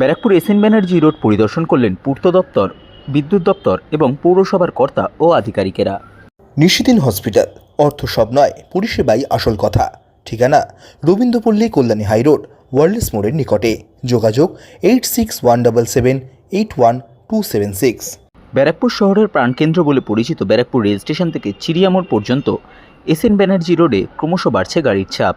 Barrackpore SN Banerjee road পরিদর্শন করলেন পূর্ত দপ্তর বিদ্যুৎ দপ্তর এবং পৌরসভার কর্তা ও আধিকারিকেরা। নিশিদিন হসপিটাল অর্থ সব নয় পরিষেবাই আসল কথা। ঠিকানা রবীন্দ্রপল্লী কল্যাণী হাইরোড ওয়ার্ল্ডস মোড়ের নিকটে। যোগাযোগ eight six one double seven eight one two seven six. Barrackpore শহরের প্রাণকেন্দ্র বলে পরিচিত ব্যারাকপুর রেল স্টেশন থেকে চিড়িয়ামোড় পর্যন্ত এসএন ব্যানার্জি রোডে ক্রমশ বাড়ছে গাড়ির চাপ।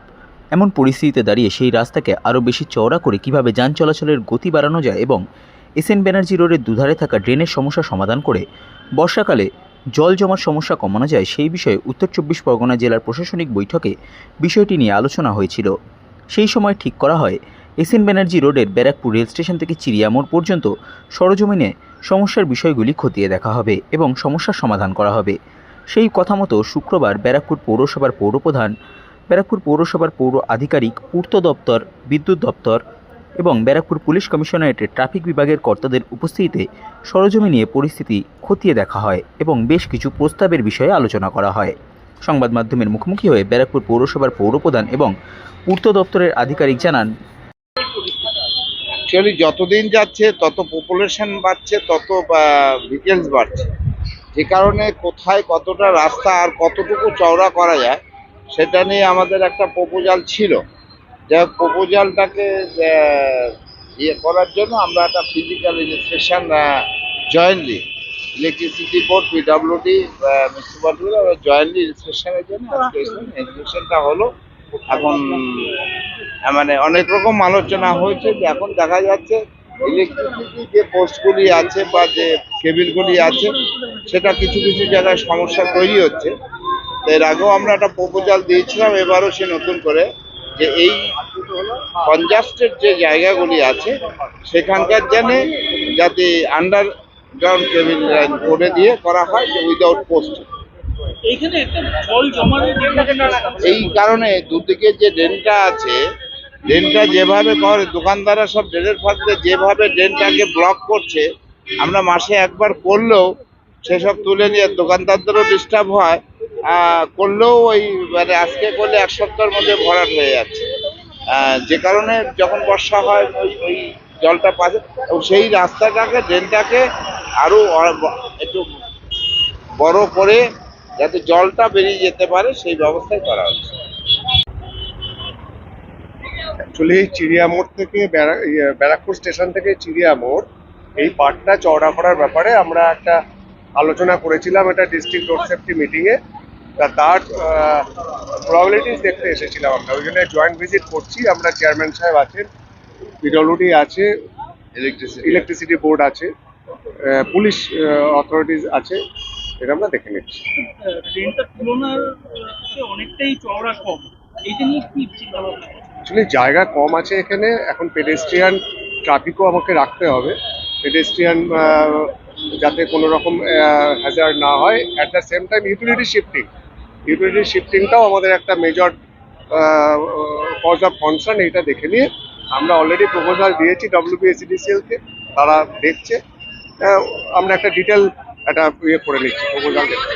এমন পরিস্থিতিতে দাঁড়িয়ে সেই রাস্তাকে আরও বেশি চওড়া করে কীভাবে যান চলাচলের গতি বাড়ানো যায় এবং এসএন ব্যানার্জি রোডের দুধারে থাকা ড্রেনের সমস্যা সমাধান করে বর্ষাকালে জল জমার সমস্যা কমানো যায়, সেই বিষয়ে উত্তর চব্বিশ পরগনা জেলার প্রশাসনিক বৈঠকে বিষয়টি নিয়ে আলোচনা হয়েছিল। সেই সময় ঠিক করা হয় এসএন ব্যানার্জি রোডের ব্যারাকপুর রেল স্টেশন থেকে চিড়িয়ামোড় পর্যন্ত সরজমিনে সমস্যার বিষয়গুলি খতিয়ে দেখা হবে এবং সমস্যার সমাধান করা হবে। সেই কথা মতো শুক্রবার ব্যারাকপুর পৌরসভার পৌরপ্রধান ব্যারাকপুর পৌরসভার পৌর আধিকারিক, পূর্ত দপ্তর, বিদ্যুৎ দপ্তর এবং ব্যারাকপুর পুলিশ কমিশনারেটের ট্রাফিক বিভাগের কর্তাদের উপস্থিতিতে সরজমিনে পরিস্থিতি খতিয়ে দেখা হয় এবং বেশ কিছু প্রস্তাবের বিষয়ে আলোচনা করা হয়। সংবাদ মাধ্যমের মুখোমুখি হয়ে ব্যারাকপুর পৌরসভার পৌরপ্রধান এবং পূর্ত দপ্তরের আধিকারিক জানান অ্যাকচুয়ালি যতদিন যাচ্ছে, তত পপুলেশন বাড়ছে, তত ভিকেলস বাড়ছে। যে কারণে কোথায় কতটা রাস্তা আর কতটুকু চওড়া করা যায় সেটা নিয়ে আমাদের একটা প্রপোজাল ছিল। যে প্রপোজালটাকে ইয়ে করার জন্য আমরা একটা physical inspection jointly electricity board PWD municipality আমরা জয়েন্টলি ইনস্পেকশনের জন্য। ইনস্পেকশনটা হলো। এখন মানে অনেক রকম আলোচনা হয়েছে যে এখন দেখা যাচ্ছে ইলেকট্রিসিটি যে পোস্টগুলি আছে বা যে কেবিলগুলি আছে, সেটা কিছু কিছু জায়গায় সমস্যা তৈরি হচ্ছে। এর আগেও আমরা একটা প্রপোজাল দিয়েছিলাম এবারও সে নতুন করে যে এই কনজাস্টেড যে জায়গাগুলি আছে সেখানকার জেনে যাতে আন্ডারগ্রাউন্ড কেবিল লাইন করে দিয়ে করা হয় যে উইদাউট পোস্ট এই কারণে দুদিকে যে ড্রেনটা আছে ড্রেনটা যেভাবে করে দোকানদাররা সব ড্রেনের ফাঁকতে যেভাবে ড্রেনটাকে ব্লক করছে আমরা মাসে একবার করলেও সেসব তুলে নিয়ে দোকানদারদেরও ডিস্টার্ব হয় করলেও ওই মানে আজকে করলে এক সপ্তাহের মধ্যে ভরাট হয়ে যাচ্ছে। যে কারণে যখন বর্ষা হয় ওই ওই জলটা এবং সেই রাস্তাটাকে ড্রেনটাকে আরও একটু বড় করে যাতে জলটা বেরিয়ে যেতে পারে সেই ব্যবস্থাই করা হচ্ছে। অ্যাকচুয়ালি চিড়িয়ামোড় থেকে ব্যারা- ইয়ে, ব্যারাকপুর স্টেশন থেকে চিড়িয়ামোড় এই পার্টটা চওড়া করার ব্যাপারে আমরা একটা আলোচনা করেছিলাম এটা ডিস্ট্রিক্ট রোড সেফটি মিটিংয়ে তা তার প্রবাবিলিটিস দেখতে এসেছিলাম আমরা। ওই জন্য জয়েন্ট ভিজিট করছি। আমরা চেয়ারম্যান সাহেব আছেন পিডব্লিউডি আছে ইলেকট্রিসিটি ইলেকট্রিসিটি বোর্ড আছে পুলিশ অথরিটিস আছে এটা আমরা দেখে নিচ্ছি। অনেকটাই চওড়া কম? অ্যাকচুয়ালি জায়গা কম আছে এখানে। এখন পেডেস্ট্রিয়ান ট্রাফিকও আমাকে রাখতে হবে। পেডেস্ট্রিয়ান যাতে কোনো রকম হ্যাজার্ড না হয়। At the same time utility shifting utility শিফটিংটাও আমাদের একটা মেজর কজ অফ কনসার্ন এইটা দেখে নিয়ে আমরা অলরেডি প্রপোজাল দিয়েছি ডব্লিউবিএসিডিসিএলকে তারা দেখছে। আমরা একটা ডিটেল একটা ইয়ে করে নিচ্ছি প্রপোজাল দেখতে